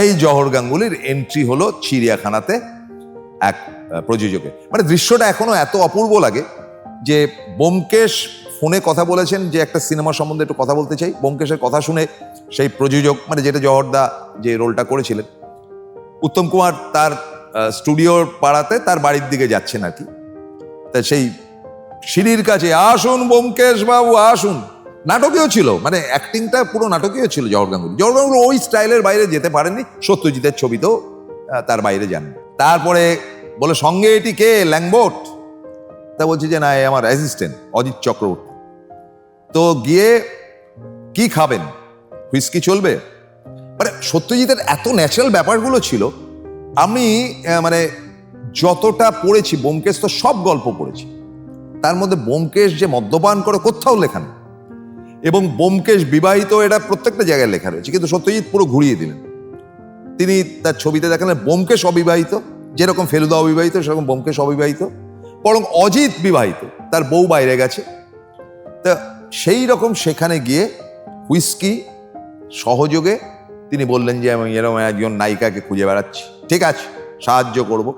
এই জহর গাঙ্গুলির এন্ট্রি হলো চিড়িয়াখানাতে এক প্রযোজকে মানে দৃশ্যটা এখনও এত অপূর্ব লাগে যে বোমকেশ ফোনে কথা বলেছেন যে একটা সিনেমা সম্বন্ধে একটু কথা বলতে চাই। বোমকেশের কথা শুনে সেই প্রযোজক মানে যেটা জহরদা যে রোলটা করেছিলেন, উত্তম কুমার তার স্টুডিওর পাড়াতে তার বাড়ির দিকে যাচ্ছেন আর কি। তা সেই সিঁড়ির কাছে, আসুন বোমকেশ বাবু, আসুন। নাটকীয় ছিল মানে অ্যাক্টিংটা পুরো নাটকীয় ছিল জহর গাঙ্গুলি। জহর গাঙ্গুলি ওই স্টাইলের বাইরে যেতে পারেননি, সত্যজিতের ছবিতেও তার বাইরে যান তারপরে বলে, সঙ্গে এটি কে? ল্যাংবোট? তা বলছে যে, না, এ আমার অ্যাসিস্ট্যান্ট অজিত চক্রবর্তী। তো গিয়ে কি খাবেন? হুইস্কি চলবে? মানে সত্যজিতের এত ন্যাচারাল ব্যাপারগুলো ছিল, আমি মানে যতটা পড়েছি বোমকেশ তো সব গল্প পড়েছি। তার মধ্যে বোমকেশ যে মদ্যপান করে, কোথাও লেখা নেই। এবং বোমকেশ বিবাহিত, এটা প্রত্যেকটা জায়গায় লেখা রয়েছে, কিন্তু সত্যজিৎ পুরো ঘুরিয়ে দিলেন। তিনি তার ছবিতে দেখালেন বোমকেশ অবিবাহিত, যেরকম ফেলুদা অবিবাহিত, সেরকম বোমকেশ অবিবাহিত, বরং অজিত বিবাহিত, তার বউ বাইরে গেছে। তা সেই রকম সেখানে গিয়ে হুইস্কি সহযোগে তিনি বললেন যে, আমি এরকম একজন নায়িকাকে খুঁজে বেড়াচ্ছি। ঠিক আছে, সাহায্য করব।